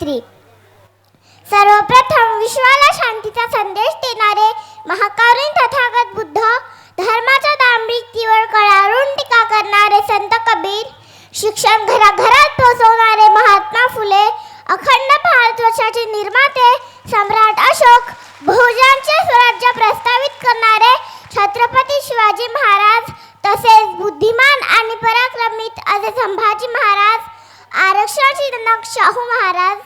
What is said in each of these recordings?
सावित्री सर्वप्रथम विश्वाला शांतीचा संदेश देणारे महाकारुण तथागत बुद्ध धर्माच्या दांभिकतेवर कळारून टीका करणारे संत कबीर शिक्षण घराघरात पोहोचवणारे महात्मा फुले अखंड भारतवर्षाचे निर्माते सम्राट अशोक बहुजनचे स्वराज्य प्रस्तावित करणारे छत्रपती शिवाजी महाराज तसेच बुद्धिमान आणि पराक्रमित असे संभाजी महाराज आरक्षणाची जनक शाहू महाराज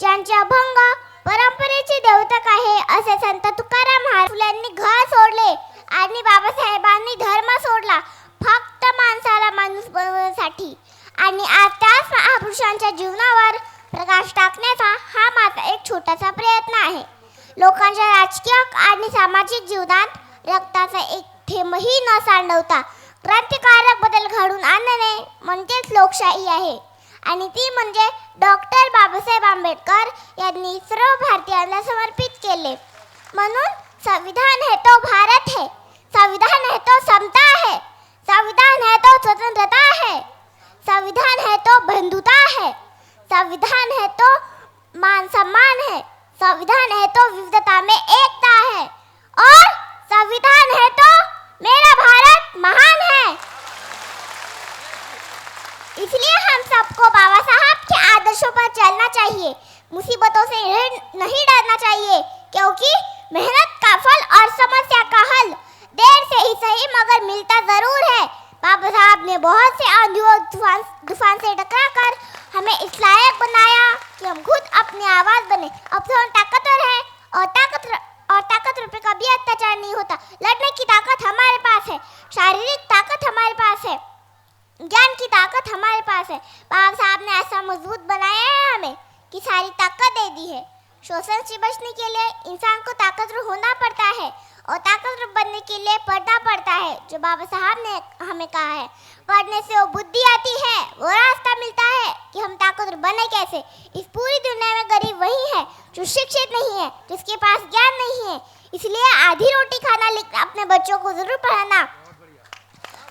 ज्यांचे अभंग परंपरेचे देवतक आहे असे संत तुकाराम महाराज फुल्यांनी घर सोडले आणि बाबासाहेबांनी धर्म सोडला फक्त माणसाला माणूस बनवण्यासाठी. आणि आज त्याच महापुरुषांच्या जीवनावर प्रकाश टाकण्याचा हा माझा एक छोटासा प्रयत्न आहे. लोकांच्या राजकीय आणि सामाजिक जीवनात रक्ताचा एक थेंबही न सांडवता क्रांतिकारक बदल घडून आणणे म्हणजेच लोकशाही आहे. आणि ती म्हणजे डॉक्टर बाबासाहेब आंबेडकर यांनी सर्व भारतीयांना समर्पित केले. म्हणून संविधान है तो भारत है संविधान है तो समता है संविधान है तो स्वतंत्रता है संविधान है तो बंधुता है संविधान है तो मान सम्मान है संविधान है तो विविधता में एकता है और संविधान है तो मेरा भारत महान है इसलिए हम सबको बाबा साहब के आदर्शों पर चलना चाहिए मुसीबतों से नहीं डरना चाहिए, क्योंकि मेहनत का फल और समस्या का हल देर से ही सही मगर मिलता ज़रूर है। बाबा साहब ने बहुत से आंधियों तूफ़ान तूफ़ान से टकरा कर हमें इस लायक बनाया कि हम खुद अपनी आवाज़ बने। अब तो हम ताकतवर है और ताकत, और ताकतवर पे कभी अत्याचार नहीं होता। लड़ने की ताकत हमारे पास है, शारीरिक ताकत हमारे पास है, ज्ञान की ताकत हमारे पास है। बाबा साहब ने ऐसा मज़बूत बनाया है हमें। कि सारी ताकत दे दी है। शोषण से बचने के लिए इंसान को ताकतवर होना पड़ता है और ताकतवर बनने के लिए पढ़ना पड़ता है, जो बाबा साहब ने हमें कहा है। पढ़ने से वो बुद्धि आती है, वो रास्ता मिलता है कि हम ताकतवर बने कैसे। इस पूरी दुनिया में गरीब वही है, जो शिक्षित नहीं है, जिसके पास ज्ञान नहीं है। इसलिए आधी रोटी खाना लिख अपने बच्चों को ज़रूर पढ़ाना।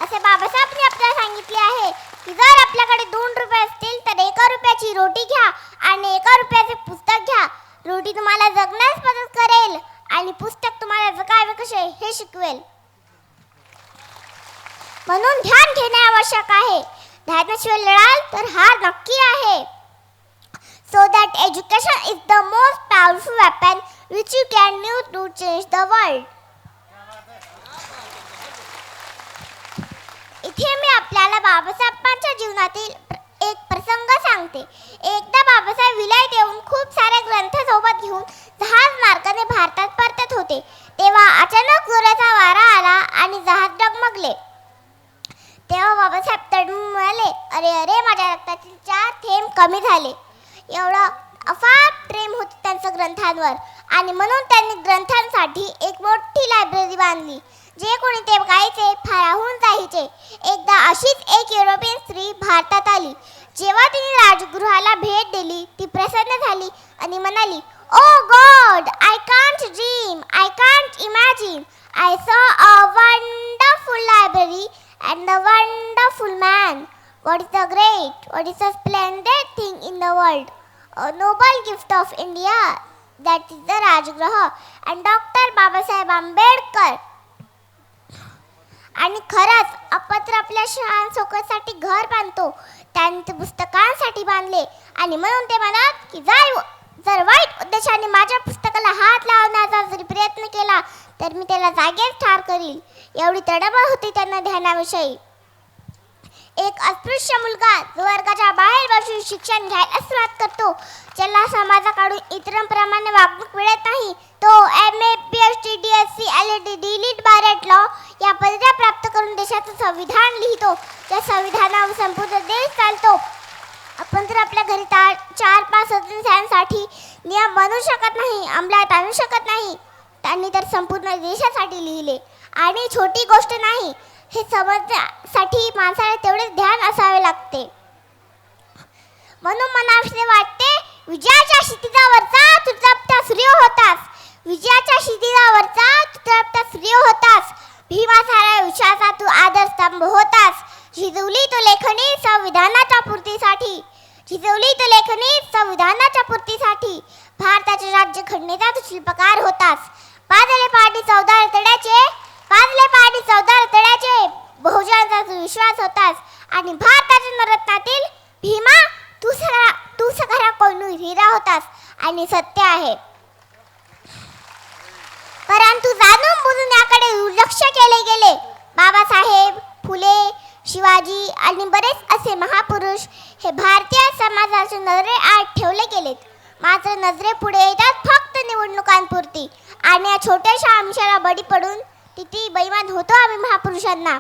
असे बाबासाहेबांनी आपल्याला सांगितले आहे की जर आपल्याकडे दोन म्हणून ध्यान घेणे आवश्यक आहे. ध्यानाशिवाय लढाल तर हार नक्की आहे. So that education is the most powerful weapon which you can use to change the world इथे मी आपल्याला बाबासाहेबांच्या जीवनातील एक प्रसंग सांगते. एकदा बाबासाहेब अरे अरे माझ्या रक्तातील चार थेंब कमी झाले. एवढं अफाट प्रेम होते त्यांचं ग्रंथांवर. आणि म्हणून त्यांनी ग्रंथांसाठी एक मोठी लायब्ररी बांधली जे कोणी ते गायचे फाराहून जायचे. एकदा अशीच एक युरोपियन स्त्री भारतात आली. जेव्हा तिने राजगृहाला भेट दिली ती प्रसन्न झाली आणि म्हणाली oh O god world? A noble gift of India. That is the Rajgraha. And Dr. Babasaheb Ambedkar आणि खरंच अपत्र आपल्या शान घर बांधतो त्यांचे पुस्तकांसाठी बांधले आणि म्हणून ते म्हणत की जाय जर वाईट उद्देशाने माझ्या पुस्तकाला हात लावण्याचा जरी प्रयत्न केला तर मी त्याला जागेच ठार करील एवढी तडबड होती त्यांना ध्यानाविषयी एक अस्पृश्य मुलगा जो वर्गाच्या बाहेर बसून शिक्षण घ्यायला सुरुवात करतो. ज्याला समाजाकडून इतरांप्रमाणे वागणूक मिळत नाही तो M A P H D D S C L A D DLitt bar at law या पदव्या प्राप्त करून देशाचं संविधान लिहितो. त्या संविधानावर संपूर्ण देश चालतो. आपण जर आपल्या घरी ता चार पाच सदस्यांसाठी नियम बनवू शकत नाही अंमलात आणू शकत नाही. त्यांनी तर संपूर्ण देशासाठी लिहिले. आणि छोटी गोष्ट नाही हे समजण्यासाठी माणसाला तेवढे ध्यान असावे लागते. म्हणून मला असे वाटते विजयाच्या क्षितिजावरचा तुझा सूर्य होतास विजयाच्या क्षितिजावरचा तुझा सूर्य होतास भीमासारा विश्वाचा तू आदरस्तंभ होतास शिजवली तो लेखणी संविधानाच्या पूर्तीसाठी. झिजवली तो लेखनी संविधानाच्या पूर्तीसाठी भारताचे राज्य घडणेचा तू शिल्पकार होतास पाजले पाणी चौदा तड्याचे पाजले पाणी चौदा तड्याचे बहुजनाचा तू विश्वास होतास आणि भारताच्या नरत्नातील भीमा तू सगळा तू सगळा कोणू हिरा होतास आणि सत्य आहे. परंतु जाणून बुजून याकडे दुर्लक्ष केले गेले. बाबासाहेब फुले शिवाजी आणि बरेच असे महापुरुष हे भारतीय समाजाच्या नजरे आत ठेवले गेलेत. मात्र नजरेपुढे येतात फक्त निवडणुकांपुरती. आणि या छोट्याशा अंशाला बळी पडून किती बैमान होतो आम्ही महापुरुषांना.